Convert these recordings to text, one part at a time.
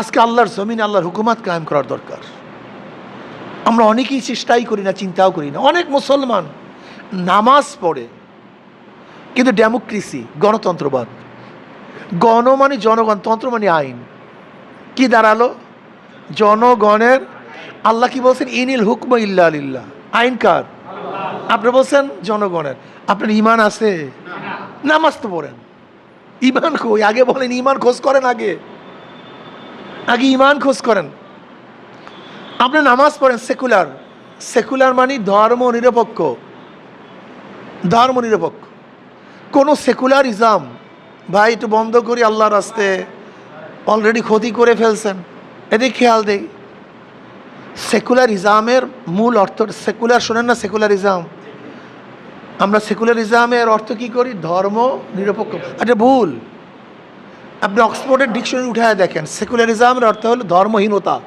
আজকে আল্লাহর জমিন আল্লাহর হুকুমাত কায়েম করার দরকার। আমরা অনেকেই চেষ্টাই করি না, চিন্তাও করি না। অনেক মুসলমান নামাজ পড়ে, কিন্তু ডেমোক্রেসি, গণতন্ত্রবাদ। গণ মানে জনগণ, তন্ত্র মানে আইন। কি দাঁড়াল? জনগণের, আল্লাহ কি বলছেন? ইনিল হুকম ইল্লা আলিল্লাহ আইন কার? আপনি বলছেন জনগণের। আপনার ইমান আছে? নামাজ তো পড়েন। ইমান কই? আগে বলেন, ইমান খোঁজ করেন আগে। আগে ইমান খোঁজ করেন। আপনি নামাজ পড়েন, সেকুলার। সেকুলার মানে ধর্ম নিরপেক্ষ। ধর্ম নিরপেক্ষ। কোনো সেকুলারিজম, ভাই, একটু বন্ধ করি আল্লাহর রাস্তে। অলরেডি ক্ষতি করে ফেলছেন। এদিকে খেয়াল দেই। সেকুলারিজমের মূল অর্থ, সেকুলার শোনেন না, সেকুলারিজম। আমরা সেকুলারিজমের অর্থ কি করি? ধর্ম নিরপেক্ষ। এটা ভুল। আপনি অক্সফোর্ডের ডিকশনারি উঠায় দেখেন। সেকুলারিজমের অর্থ হলো ধর্মহীনতা।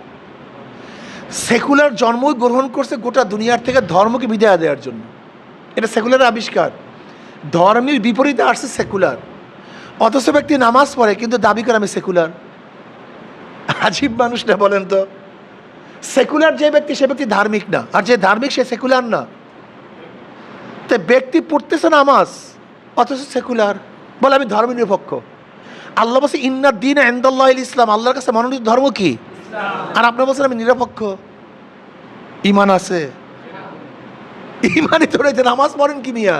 সেকুলার জন্মই গ্রহণ করছে গোটা দুনিয়ার থেকে ধর্মকে বিদায় দেওয়ার জন্য। এটা সেকুলার আবিষ্কার। ধর্মের বিপরীতে আসছে সেকুলার। অথচ ব্যক্তি নামাজ পড়ে, কিন্তু দাবি করে, আমি সেকুলার। আজীব মানুষটা বলেন তো, সেকুলার যে ব্যক্তি, সে ব্যক্তি ধার্মিক না। আর যে ধার্মিক, সে সেকুলার না। তো ব্যক্তি পড়তেছে নামাজ, অথচ সেকুলার। বলে, আমি ধর্ম নিরপেক্ষ আল্লাহ বলছে ইন্নার দিন এন্দাল্লাহ ইসলাম। আল্লাহর কাছে মনোনীত ধর্ম কি? আর আপনার বলছেন, আমি নিরপেক্ষ। ইমান আছে। ইমানই তো নামাজ পড়েন কি নিয়া